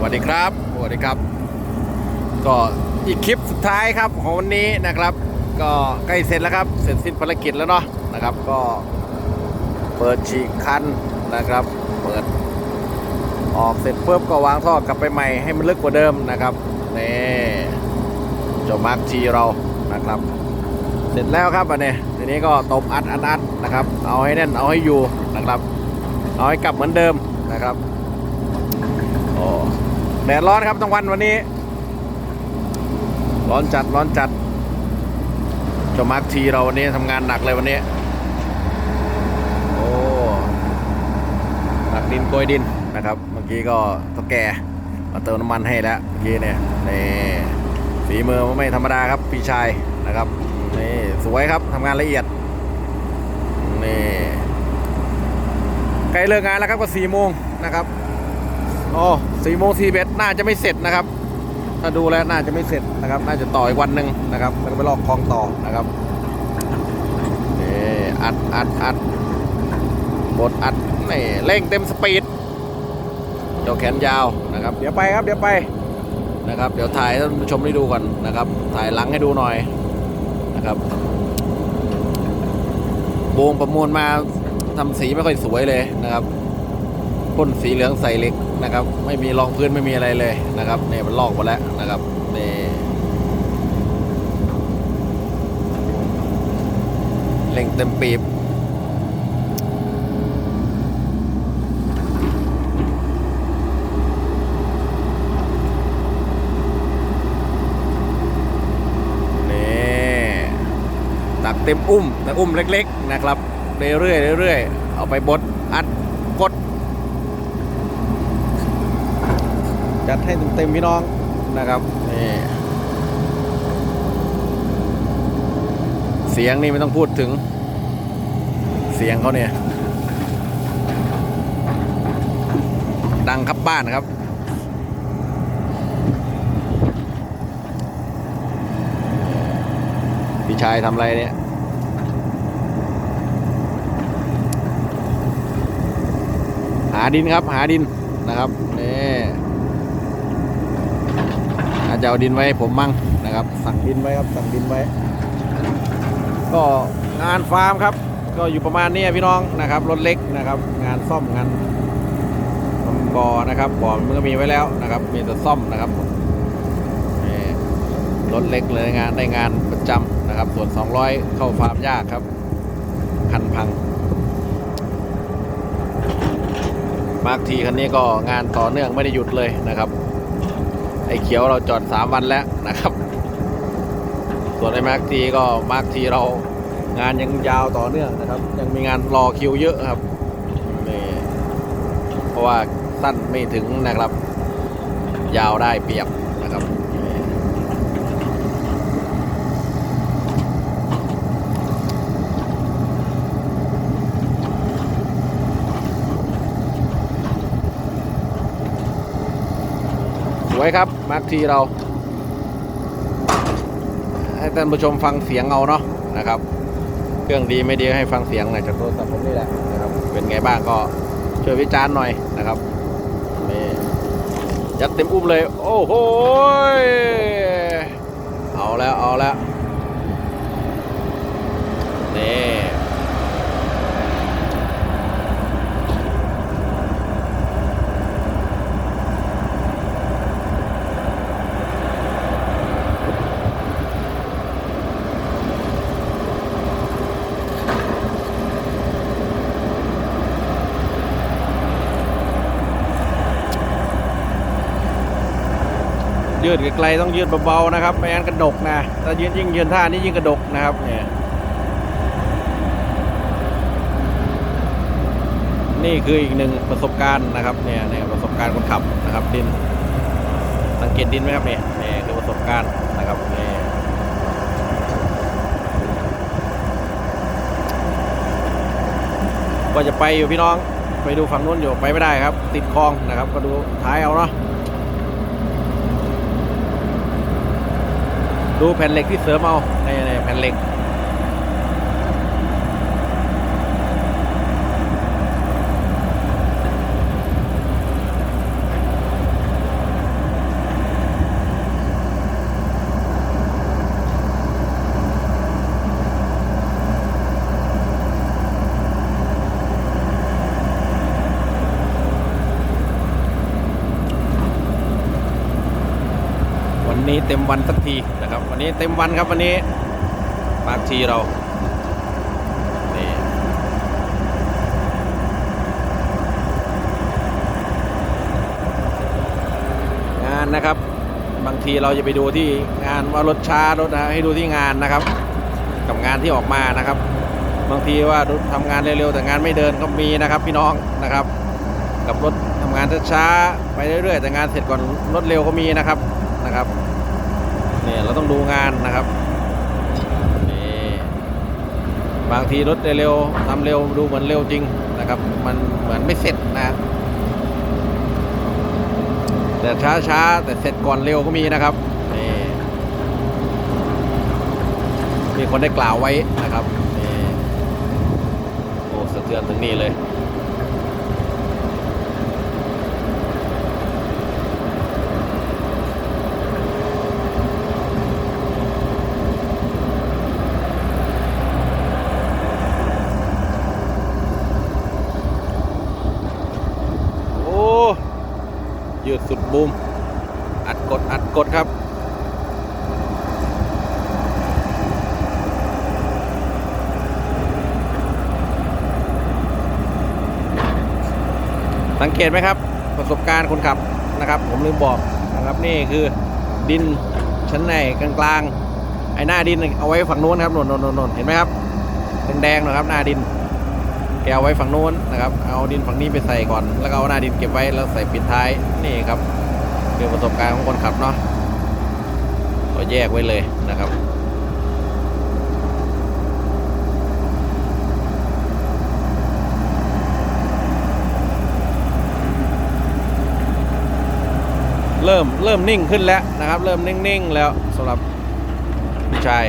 สวัสดีครับสวัสดีครับ ก็อีกคลิปสุดท้ายครับของวันนี้นะครับ ก็ใกล้เสร็จแล้วครับ เสร็จสิ้นภารกิจแล้วเนาะนะครับ ก็เปิดฉีกคันนะครับ เปิดออกเสร็จปุ๊บก็วางท่อกลับไปใหม่ให้มันลึกกว่าเดิมนะครับนี่จามาร์กทีเรานะครับ เสร็จแล้วครับอันนี้ทีนี้ก็ตบอัดอัดอัดนะครับ เอาให้แน่นเอาให้อยู่นะครับ เอาให้กลับเหมือนเดิมนะครับ โอ้ แดดร้อนครับทั้งวันวันนี้ ร้อนจัดร้อนจัดเจามาร์กทีเราวันนี้ทำงานหนักเลยวันนี้โอ้ตักดินโกยดินนะครับ เมื่อกี้ก็ตะแกมาเติมน้ำมันให้แล้วเมื่อกี้เนี่ยนี่ฝีมือไม่ธรรมดาครับพี่ชายนะครับนี่สวยครับทำงานละเอียดนี่ใกล้เลิกงานแล้วครับก็สี่โมงนะครับ โอ้สี่โมงสี่เบ็ดน่าจะไม่เสร็จนะครับ ถ้าดูแล้วน่าจะไม่เสร็จนะครับ น่าจะต่ออีกวันหนึ่งนะครับแล้วก็ไปลอกคลองต่อนะครับนี่อัดอัดอัดบดอัดนี่เร่งเต็มสปีดเจ้าแขนยาวนะครับ เดี๋ยวไปครับ เดี๋ยวไปนะครับ เดี๋ยวถ่ายให้ท่านผู้ชมได้ดูก่อนนะครับ ถ่ายหลังให้ดูหน่อยนะครับโบงประมวลมาทำสีไม่ค่อยสวยเลยนะครับ พ่นสีเหลืองใส่เหล็กนะครับ ไม่มีรองพื้นไม่มีอะไรเลยนะครับเนี่ยมันลอกหมดแล้วนะครับนี่เร่งเต็มปีบนี่ตักเต็มอุ้มแต่อุ้มเล็ก ๆ นะครับเรื่อยๆเรื่อยๆเอาไปบดอัดกด จัดให้เต็มๆพี่น้องนะครับนี่เสียงนี่ไม่ต้องพูดถึง เสียงเขาเนี่ย ดังครับบ้านครับพี่ชายทำอะไรเนี่ยหาดินครับ หาดินนะครับนี่ อาจจะเอาดินไว้ให้ผมมั่งนะครับ สั่งดินไว้ครับ สั่งดินไว้ ก็งานฟาร์มครับ ก็อยู่ประมาณนี้พี่น้องนะครับรถเล็กนะครับ งานซ่อมงานทำบ่อนะครับบ่อมันก็มีไว้แล้วนะครับ มีแต่ซ่อมนะครับนี่รถเล็กเลยงานได้งานประจำนะครับ ส่วน 200 เข้าฟาร์มยากครับ คันพัง มาร์คทีคันนี้ก็งานต่อเนื่องไม่ได้หยุดเลยนะครับ ไอ้เขียวเราจอด3วันแล้วนะครับ ส่วนไอ้มาร์คทีก็มาร์คทีเรางานยังยาวต่อเนื่องนะครับ ยังมีงานรอคิวเยอะครับนี่เพราะว่าสั้นไม่ถึงนะครับ ยาวได้เปรียบนะครับ วยครับมาร์คทีเรา ให้ท่านผู้ชมฟังเสียงเอาเนาะนะครับ เครื่องดีไม่ดีให้ฟังเสียงหน่อยจากโทรศัพท์ผมนี่แหละนะครับ เป็นไงบ้างก็ช่วยวิจารณ์หน่อยนะครับนี่ยัดเต็มอุ้มเลย โอ้โหเอาแล้วเอาแล้วนี่ ยืดไกลๆต้องยืดเบาๆนะครับไม่งั้นกระดกนะถ้ายืนยิ่งยืนท่านี้ยิ่งกระดกนะครับเนี่ยนี่คืออีกหนึ่งประสบการณ์นะครับเนี่ยเนี่ยประสบการณ์คนขับนะครับดิน สังเกตดินไหมครับเนี่ยเนี่ยคือประสบการณ์นะครับเนี่ยก็จะไปอยู่พี่น้องไปดูฝั่งนู้นอยู่ไปไม่ได้ครับ ติดคลองนะครับ ก็ดูท้ายเอาเนาะ ดูแผ่นเหล็กที่เสริมเอาในในแผ่นเหล็ก นี้เต็มวันสักทีนะครับ วันนี้เต็มวันครับวันนี้บางทีเรานี่งานนะครับ บางทีเราจะไปดูที่งานว่ารถช้ารถนะให้ดูที่งานนะครับ กับงานที่ออกมานะครับ บางทีว่าทำงานเร็วๆแต่งานไม่เดินก็มีนะครับ พี่น้องนะครับ กับรถทำงานช้าๆไปเรื่อยๆแต่งานเสร็จก่อนรถเร็วก็มีนะครับนะครับ เนี่ยเราต้องดูงานนะครับนี่บางทีรถเร็วทำเร็วดูเหมือนเร็วจริงนะครับ มันเหมือนไม่เสร็จนะ แต่ช้าๆแต่เสร็จก่อนเร็วก็มีนะครับนี่มีคนได้กล่าวไว้นะครับนี่โอ้สะเทือนถึงนี่เลย โอ้ ยืดสุดบูม อัด กดครับ สังเกตไหมครับ ประสบการณ์คนขับนะครับ ผมลืมบอกนะครับนี่คือดินชั้นในกลางๆ ไอ้หน้าดินเอาไว้ฝั่งนู้นครับนนนนนเห็นไหมครับแดงๆนะครับหน้าดินแกเอาไว้ฝั่งนู้นนะครับ เอาดินฝั่งนี้ไปใส่ก่อน แล้วก็เอาหน้าดินเก็บไว้แล้วใส่ปิดท้ายนี่ครับ คือประสบการณ์ของคนขับเนาะก็แยกไว้เลยนะครับเริ่มเริ่มนิ่งขึ้นแล้วนะครับ เริ่มนิ่งๆแล้วสำหรับพี่ชาย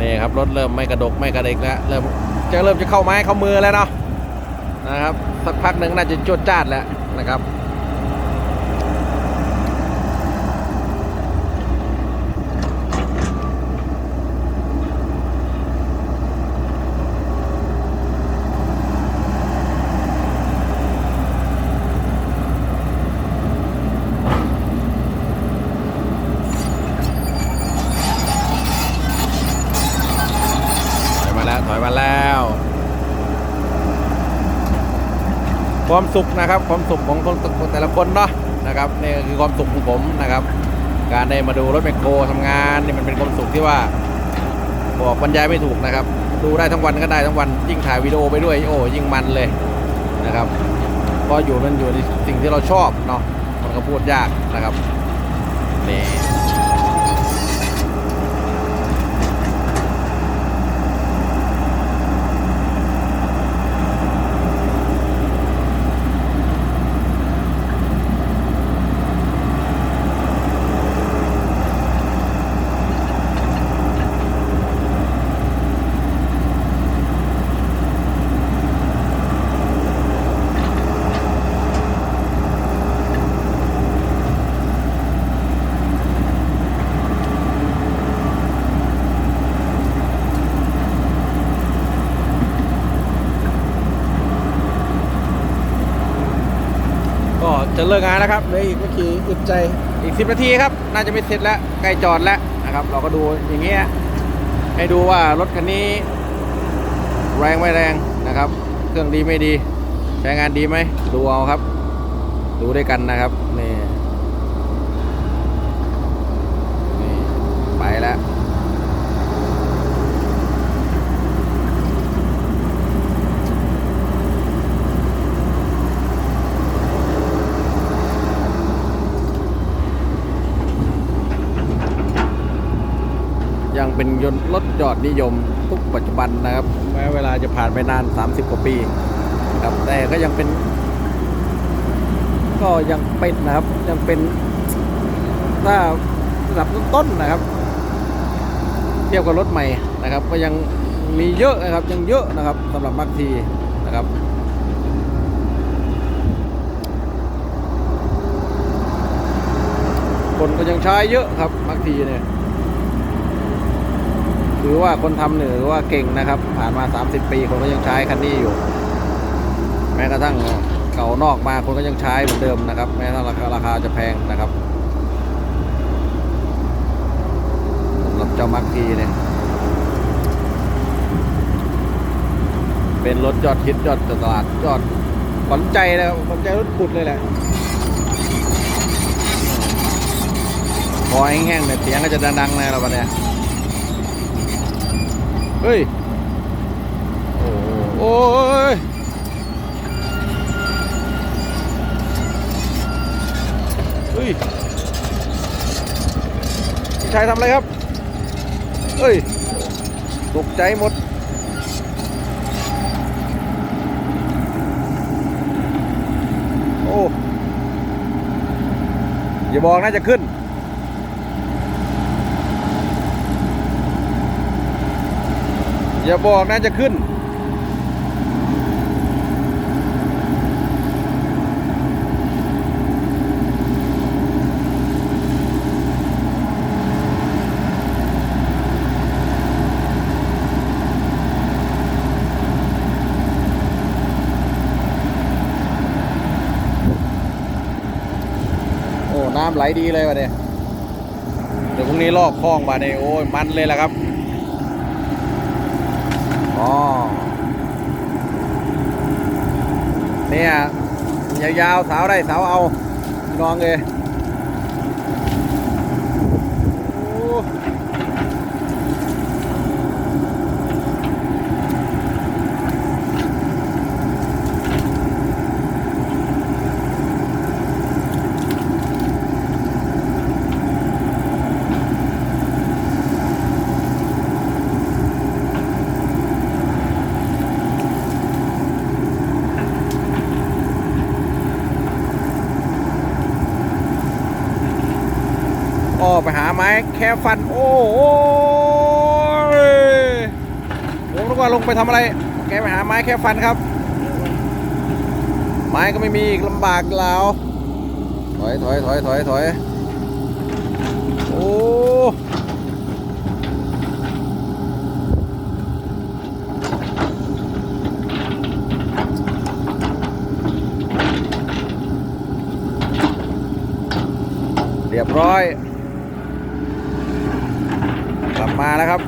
นี่ครับรถเริ่มไม่กระดกไม่กระเดกแล้วเริ่มจะเริ่มจะเข้าไม้เข้ามือแล้วเนาะ นะครับ สักพักหนึ่งน่าจะจวดจ้าดแล้วนะครับ ถอยมาแล้วถอยมาแล้ว ความสุขนะครับ ความสุขของคนแต่ละคนเนาะนะครับนี่คือความสุขของผมนะครับ การได้มาดูรถแมคโครทำงานนี่มันเป็นความสุขที่ว่าบอกบรรยายไม่ถูกนะครับ ดูได้ทั้งวันก็ได้ทั้งวันยิ่งถ่ายวิดีโอไปด้วยโอ้ยิ่งมันเลยนะครับก็อยู่มันอยู่ในสิ่งที่เราชอบเนาะมันก็พูดยากนะครับนี่ ก็ จะเลิกงานแล้วครับเหลืออีกไม่กี่อึดใจอีกสิบนาทีครับ น่าจะไม่เสร็จแล้วใกล้จอดแล้วนะครับ เราก็ดูอย่างเงี้ยให้ดูว่ารถคันนี้ แรงไม่แรงนะครับ เครื่องดีไม่ดี ใช้งานดีไหมดูเอาครับ ดูด้วยกันนะครับนี่นี่ไปแล้ว เป็นยนต์รถยอดนิยมทุกปัจจุบันนะครับ แม้เวลาจะผ่านไปนาน 30 กว่าปีครับแต่ก็ยังเป็น ก็ยังเป็นนะครับ ยังเป็นถ้าระดับต้นๆนะครับ เทียบกับรถใหม่นะครับ ก็ยังมีเยอะนะครับ ยังเยอะนะครับสำหรับมักทีนะครับคนก็ยังใช้เยอะครับมักทีเนี่ย ถือว่าคนทำเนี่ยถือว่าเก่งนะครับ ผ่านมา 30 ปีคนก็ยังใช้คันนี้อยู่ แม้กระทั่งเก่านอกมาคนก็ยังใช้เหมือนเดิมนะครับ แม้ว่าราคาราคาจะแพงนะครับสำหรับเจ้ามักกีเนี่ยเป็นรถยอดฮิตยอดตลาดยอดขวัญใจนะครับขวัญใจรถขุดเลยแหละพอแห้งๆเนี่ยเสียงก็จะดังๆนะเราวันเนี้ย เฮ้ยโอ้โหโอ้ยเฮ้ยพี่ชายทำอะไรครับ เฮ้ย ตกใจหมด โอ้ อย่าบอกนะจะขึ้น อย่าบอกนะจะขึ้น โอ้ น้ำไหลดีเลยวะเนี่ย เดี๋ยวพรุ่งนี้ลอกคลองมาเนี่ยโอ้ยมันเลยละครับ อ๋อเนี่ยยาวๆสาวได้สาวเอาพี่น้องเลยโอ้ อ้อไปหาไม้แค่ฟัน โอ้โหผมนึกว่าลงไปทำอะไร แกไปหาไม้แค่ฟันครับ ไม้ก็ไม่มีอีกลำบากแล้วถอยถอยถอยถอยถอยโอ้เรียบร้อย กลับมาแล้วครับ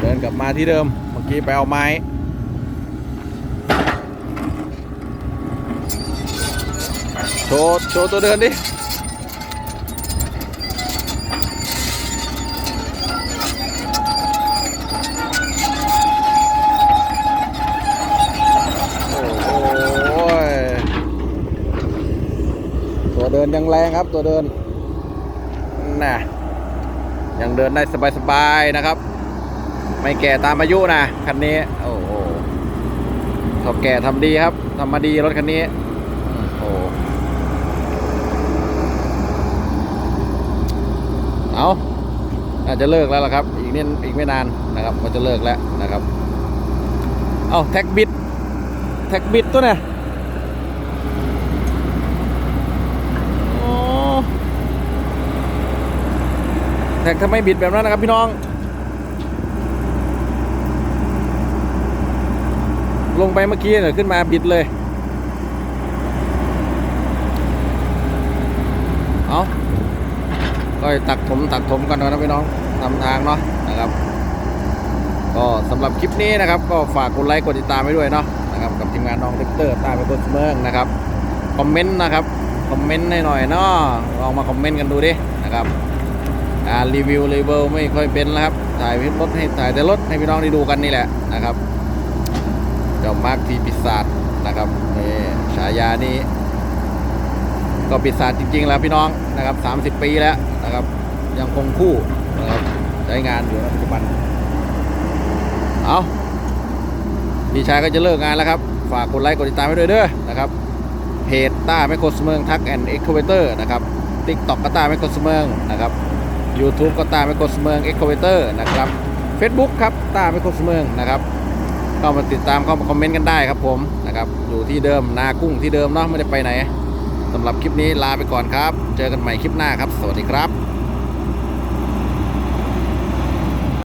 เดินกลับมาที่เดิม เมื่อกี้ไปเอาไม้โชว์โชว์ตัวเดินดิโอ้โหตัวเดินยังแรงครับตัวเดิน น่ะ ยังเดินได้สบายๆนะครับ ไม่แก่ตามอายุนะคันนี้โอ้โหทอแก่ทำดีครับทำมาดีรถคันนี้โอ้โหเอาอาจจะเลิกแล้วล่ะครับ อีกนิดอีกไม่นานนะครับก็จะเลิกแล้วนะครับ เอาแท็กบิดแท็กบิดตัวเนี่ยโอ้ แท็กทำไม่บิดแบบนั้นนะครับพี่น้อง ลงไปเมื่อกี้เนี่ยขึ้นมาบิดเลย เอาก็ตักถมตักถมกันนะพี่น้องทำทางเนาะนะครับ ก็สำหรับคลิปนี้นะครับ ก็ฝากกดไลค์กดติดตามไว้ด้วยเนาะนะครับกับทีมงานน้องเล็กเตอร์ตามไปบนเมืองนะครับคอมเมนต์นะครับคอมเมนต์หน่อยๆเนาะลองมาคอมเมนต์กันดูดินะครับ การรีวิวรีวิวไม่ค่อยเป็นแล้วครับ ถ่ายรถให้ถ่ายแต่รถให้พี่น้องได้ดูกันนี่แหละนะครับ เจ้ามาร์คทีปีศาจนะครับนี่ฉายานี้ ก็ปีศาจจริง ๆ แล้วพี่น้องนะครับ 30 ปีแล้วนะครับ ยังคงคู่นะครับใช้งานอยู่ในปัจจุบัน เอาพี่ชายก็จะเลิกงานแล้วครับ ฝากกดไลค์กดติดตามไว้ด้วยเด้อนะครับ เพจต้าแมคโครสเมืองทักแอนด์เอ็กโคเวเตอร์นะครับติ๊กต็อกก็ต้าแมคโครสเมืองนะครับ YouTube ก็ตามคโครสเมืองเอ็กโคเวเตอร์นะครับ Facebook ครับตามคโครสเมืองนะครับเข้ามาติดตามเข้ามาคอมเมนต์กันได้ครับผมนะครับอยู่ที่เดิมนากุ้งที่เดิมเนาะไม่ได้ไปไหนสำหรับคลิปนี้ลาไปก่อนครับ เจอกันใหม่คลิปหน้าครับ สวัสดีครับ